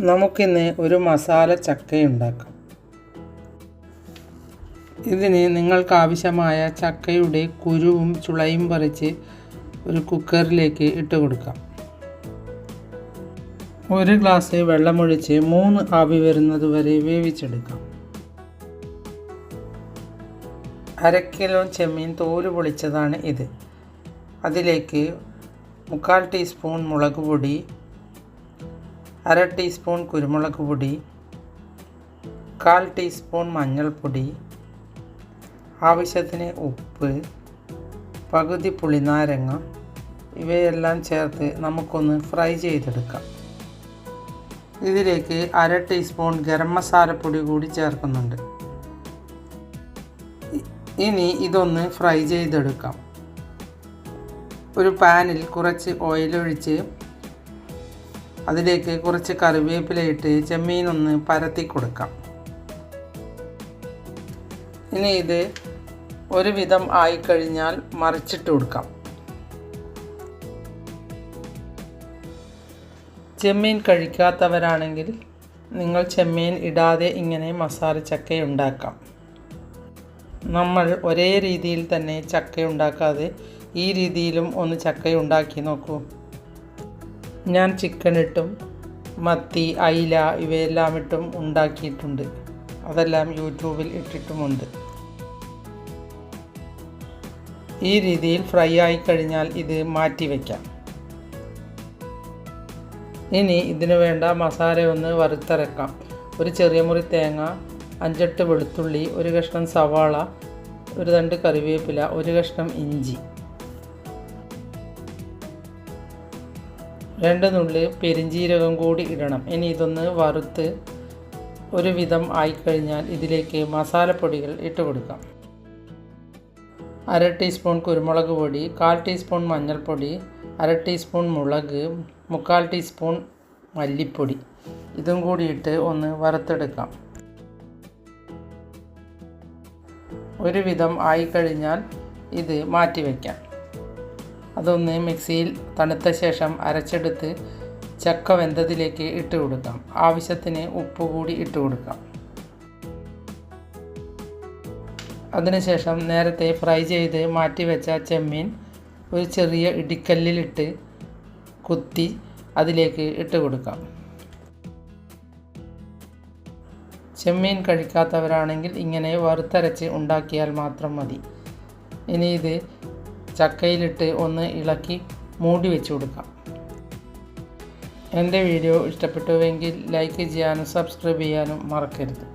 നമുക്കിന്ന് ഒരു മസാല ചക്ക ഉണ്ടാക്കാം ഇതിന് നിങ്ങൾക്ക് ആവശ്യമായ ചക്കയുടെ കുരുവും ചുളയും പറിച്ച് ഒരു കുക്കറിലേക്ക് ഇട്ട് കൊടുക്കാം. ഒരു ഗ്ലാസ് വെള്ളമൊഴിച്ച് മൂന്ന് ആവി വരുന്നത് വരെ വേവിച്ചെടുക്കാം. അര കിലോ ചെമ്മീൻ തോൽ പൊളിച്ചതാണ് ഇത്. അതിലേക്ക് മുക്കാൽ ടീസ്പൂൺ മുളക് പൊടി അര ടീസ്പൂൺ കുരുമുളക് പൊടി കാൽ ടീസ്പൂൺ മഞ്ഞൾപ്പൊടി ആവശ്യത്തിന് ഉപ്പ് പകുതി പുളിനാരങ്ങ ഇവയെല്ലാം ചേർത്ത് നമുക്കൊന്ന് ഫ്രൈ ചെയ്തെടുക്കാം. ഇതിലേക്ക് അര ടീസ്പൂൺ ഗരം മസാലപ്പൊടി കൂടി ചേർക്കുന്നുണ്ട്. ഇനി ഇതൊന്ന് ഫ്രൈ ചെയ്തെടുക്കാം. ഒരു പാനിൽ കുറച്ച് ഓയിൽ ഒഴിച്ച് അതിലേക്ക് കുറച്ച് കറിവേപ്പിലയിട്ട് ചെമ്മീനൊന്ന് പരത്തി കൊടുക്കാം. ഇനി ഇത് ഒരുവിധം ആയിക്കഴിഞ്ഞാൽ മറിച്ചിട്ട് കൊടുക്കാം. ചെമ്മീൻ കഴിക്കാത്തവരാണെങ്കിൽ നിങ്ങൾ ചെമ്മീൻ ഇടാതെ ഇങ്ങനെ മസാല ചക്ക ഉണ്ടാക്കാം നമ്മൾ ഒരേ രീതിയിൽ തന്നെ ചക്ക ഉണ്ടാക്കാതെ ഈ രീതിയിലും ഒന്ന് ചക്ക ഉണ്ടാക്കി നോക്കൂ. ഞാൻ ചിക്കൻ ഇട്ടും മത്തി അയില ഇവയെല്ലാം ഇട്ടും ഉണ്ടാക്കിയിട്ടുണ്ട്. അതെല്ലാം യൂട്യൂബിൽ ഇട്ടിട്ടുമുണ്ട്. ഈ രീതിയിൽ ഫ്രൈ ആയി കഴിഞ്ഞാൽ ഇത് മാറ്റി വയ്ക്കാം ഇനി ഇതിന് വേണ്ട മസാല ഒന്ന് വറുത്തരക്കാം ഒരു ചെറിയ മുറി തേങ്ങ അഞ്ചെട്ട് വെളുത്തുള്ളി ഒരു കഷ്ണം സവാള ഒരു രണ്ട് കറിവേപ്പില ഒരു കഷ്ണം ഇഞ്ചി. രണ്ട് നുള്ളി പെരിഞ്ജീരകം കൂടി ഇടണം. ഇനി ഇതൊന്ന് വറുത്ത് ഒരുവിധം ആയിക്കഴിഞ്ഞാൽ ഇതിലേക്ക് മസാലപ്പൊടികൾ ഇട്ട് കൊടുക്കാം. അര ടീസ്പൂൺ കുരുമുളക് പൊടി കാൽ ടീസ്പൂൺ മഞ്ഞൾപ്പൊടി അര ടീസ്പൂൺ മുളക് മുക്കാൽ ടീസ്പൂൺ മല്ലിപ്പൊടി. ഇതും ഇട്ട് ഒന്ന് വറുത്തെടുക്കാം. ഒരുവിധം ആയിക്കഴിഞ്ഞാൽ ഇത് മാറ്റി വയ്ക്കാം. അതൊന്ന് മിക്സിയിൽ തണുത്ത ശേഷം അരച്ചെടുത്ത് ചക്ക വെന്തതിലേക്ക് ഇട്ട് കൊടുക്കാം. ആവശ്യത്തിന് ഉപ്പ് കൂടി ഇട്ട് കൊടുക്കാം. അതിനുശേഷം നേരത്തെ ഫ്രൈ ചെയ്ത് മാറ്റി വെച്ച ചെമ്മീൻ ഒരു ചെറിയ ഇടിക്കല്ലിലിട്ട് കുത്തി അതിലേക്ക് ഇട്ട് കൊടുക്കാം. ചെമ്മീൻ കഴിക്കാത്തവരാണെങ്കിൽ ഇങ്ങനെ വറുത്തരച്ച് ഉണ്ടാക്കിയാൽ മാത്രം മതി. ഇനി ഇത് ചക്കയിലിട്ട് ഒന്ന് ഇളക്കി മൂടി വെച്ച് കൊടുക്കാം. എന്റെ വീഡിയോ ഇഷ്ടപ്പെട്ടുവെങ്കിൽ ലൈക്ക് ചെയ്യാനും സബ്സ്ക്രൈബ് ചെയ്യാനും മറക്കരുത്.